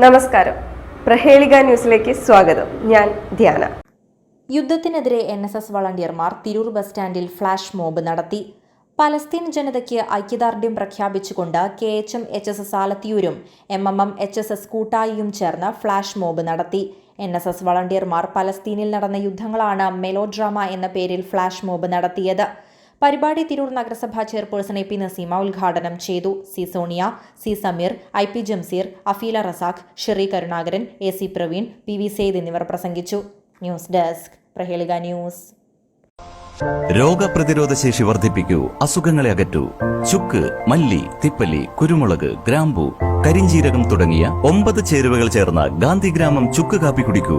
നമസ്കാരം. പ്രഹേളിക ന്യൂസിലേക്ക് സ്വാഗതം. ഞാൻ ധ്യാന. യുദ്ധത്തിനെതിരെ എൻ എസ് എസ് വളണ്ടിയർമാർ തിരൂർ ബസ് സ്റ്റാൻഡിൽ ഫ്ളാഷ് മോബ് നടത്തി. പലസ്തീൻ ജനതയ്ക്ക് ഐക്യദാർഢ്യം പ്രഖ്യാപിച്ചുകൊണ്ട് K H M H S S ആലത്തിയൂരും M M M H S S കൂട്ടായിയും ചേർന്ന് ഫ്ളാഷ് മോബ് നടത്തി. എൻ എസ് എസ് വളണ്ടിയർമാർ പലസ്തീനിൽ നടന്ന യുദ്ധങ്ങളാണ് മെലോഡ്രാമ എന്ന പേരിൽ ഫ്ളാഷ് മോബ് നടത്തിയത്. പരിപാടി തിരൂർ നഗരസഭാ ചെയർപേഴ്സൺ എ പി നസീമ ഉദ്ഘാടനം ചെയ്തു. C Sonia C Sameer I P Jamsheer Afeela Razak Sheri Karunakaran A C Praveen P V Sayed എന്നിവർ പ്രസംഗിച്ചു. News desk Prahelika news. രോഗപ്രതിരോധ ശേഷി വർദ്ധിപ്പിക്കൂ അസുഖങ്ങളെ അകറ്റൂ. ചുക്ക് മല്ലി തിപ്പല്ലി കുരുമുളക് ഗ്രാമ്പു കരിഞ്ചീരകം തുടങ്ങിയ ഒമ്പത് ചേരുവകൾ ചേർന്ന ഗാന്ധിഗ്രാമം ചുക്ക് കാപ്പി കുടിക്കൂ.